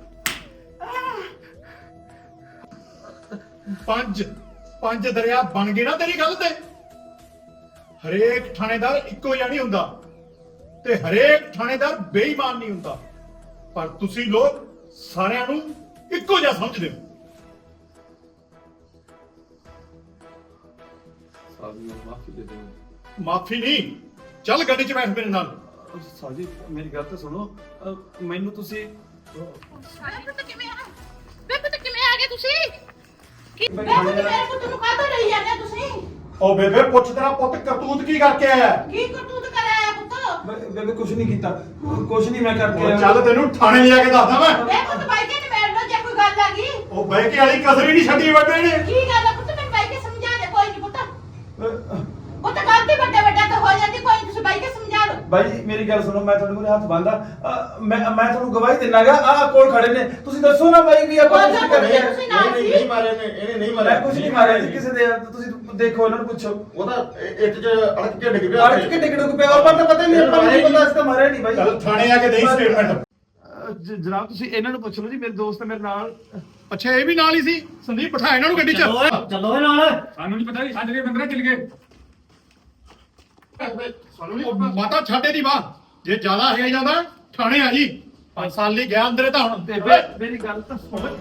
ਪੰਜ ਪੰਜ ਦਰਿਆ ਬਣ ਗਏ ਨਾ ਤੇਰੀ ਗੱਲ ਤੇ? ਹਰੇਕ ਥਾਣੇਦਾਰ ਇੱਕੋ ਜਿਹਾ ਨਹੀਂ ਹੁੰਦਾ ਤੇ ਹਰੇਕ ਥਾਣੇਦਾਰ ਬੇਈਮਾਨ ਨਹੀਂ ਹੁੰਦਾ। ਪਰ ਤੁਸੀਂ ਲੋਕ ਸਾਰਿਆਂ ਨੂੰ ਇੱਕੋ ਜਿਹਾ ਸਮਝਦੇ ਹੋ। ਮਾਫੀ ਦੇ ਦਿਓ ਮਾਫੀ ਨਹੀਂ ਚੱਲ ਗੱਡੀ 'ਚ ਬੈਠ ਮੇਰੇ ਨਾਲ। ਸਾਜੀ ਮੇਰੀ ਗੱਲ ਤਾਂ ਸੁਣੋ। ਅਹ ਮੈਨੂੰ ਤੁਸੀਂ ਪੁੱਤ ਕਿਵੇਂ ਆ ਵੇ ਪੁੱਤ ਕਿਵੇਂ ਆ ਗਏ ਤੁਸੀਂ। ਵੇ ਪੁੱਤ ਮੇਰੇ ਪੁੱਤ ਨੂੰ ਕਾਹਤੋਂ ਲਈ ਜਾਂਦੇ ਤੁਸੀਂ? ਓ ਬੇਬੇ ਪੁੱਛ ਤੇਰਾ ਪੁੱਤ ਕਰਤੂਤ ਕੀ ਕਰਕੇ ਆਇਆ ਕੀ ਕਰਤੂਤ ਕਰਾਇਆ ਪੁੱਤ? ਬੇਬੇ ਕੁਝ ਨਹੀਂ ਕੀਤਾ। ਕੁਝ ਨਹੀਂ ਮੈਂ ਓ ਚੱਲ ਤੈਨੂੰ ਥਾਣੇ ਲਿਆ ਕੇ ਦੱਸਦਾ ਮੈਂ। ਵੇ ਪੁੱਤ ਬਾਈ ਕੇ ਨਿਬੇੜ ਲਓ ਜੇ ਕੋਈ ਗੱਲ ਆ ਗਈ। ਉਹ ਬਹਿ ਕੇ ਵਾਲੀ ਕਸਰ ਹੀ ਨਹੀਂ ਛੱਡੀ ਵੱਡੇ ਨੇ। ਕੀ ਗੱਲ ਆ ਪੁੱਤ? ਮੈਨੂੰ ਬਾਈ ਕੇ ਸਮਝਾ ਦੇ ਕੋਈ ਨਹੀਂ ਪੁੱਤ। ਪੁੱਤ ਗਲਤੀ ਵੱਡੇ ਵੱਡੇ ਤਾਂ ਹੋ ਜਾਂਦੀ ਕੋਈ ਨੀ, ਤੁਸੀਂ ਬਾਈ ਕੇ ਸਮਝਾ ਬਾਈ ਜੀ ਮੇਰੀ ਗੱਲ ਸੁਣੋ ਮੈਂ ਤੁਹਾਡੇ ਮੂਹਰੇ ਹੱਥ ਬੰਦਾ ਮੈਂ ਮੈਂ ਤੁਹਾਨੂੰ ਗਵਾਹੀ ਦਿੰਨਾਗਾ ਆਹ ਕੋਲ ਖੜੇ ਨੇ। ਤੁਸੀਂ ਦੱਸੋ ਨਾ ਬਾਈ ਵੀ ਆਪਾਂ ਕੁਝ ਕਰੀਏ ਤੁਸੀਂ ਨਾਲ ਸੀ? ਮਾਰੇ ਨੇ ਇਹਨੇ ਨਹੀਂ ਮੈਂ ਕੁਝ ਨਹੀਂ ਮਾਰਿਆ ਜੀ ਕਿਸੇ ਦੇ ਤੁਸੀਂ ਦੇਖੋ ਇਹਨਾਂ ਨੂੰ ਪੁੱਛੋ। ਉਹਦਾ ਇੱਟ 'ਚ ਅੜਕ ਕੇ ਡਿੱਗ ਪਿਆ ਅੜ ਕੇ ਟਿਕਟ ਨੂੰ ਪਿਆ ਆਪਾਂ ਤਾਂ ਪਤਾ ਨਹੀਂ ਆਪਾਂ ਨੂੰ ਪਤਾ ਇਸ ਤਾਂ ਮਾਰਿਆ ਨਹੀਂ ਬਾਈ। ਚੱਲ ਥਾਣੇ ਆ ਕੇ ਦੇਈ ਸਟੇਟਮੈਂਟ ਜ- ਜਨਾਬ ਤੁਸੀਂ ਇਹਨਾਂ ਨੂੰ ਪੁੱਛ ਲਓ ਜੀ ਮੇਰੇ ਦੋਸਤ ਮੇਰੇ ਨਾਲ। ਅੱਛਾ ਇਹ ਵੀ ਨਾਲ ਹੀ ਸੀ? ਸੰਦੀਪ ਬਿਠਾ ਇਹਨਾਂ ਨੂੰ ਗੱਡੀ 'ਚ। ਚੱਲੋ ਇਹ ਨਾਲ। ਸਾਨੂੰ ਨਹੀਂ ਪਤਾ ਵੀ ਸਾਡੇ ਦੇ ਬੰਦਰਾ ਚੱਲ ਗਏ। ਉਹ ਮਾਤਾ ਛੱਡੇ ਦੀ ਵਾਹ ਜੇ ਜ਼ਿਆਦਾ ਹੈ ਜਾਂਦਾ ਥਾਣੇ ਆ ਜੀ। ਪੰਜ ਸਾਲ ਲਈ ਗਿਆ ਅੰਦਰੇ ਤਾਂ ਹੁਣ। ਬੇਬੇ, ਮੇਰੀ ਗੱਲ ਤਾਂ ਸੁਣ।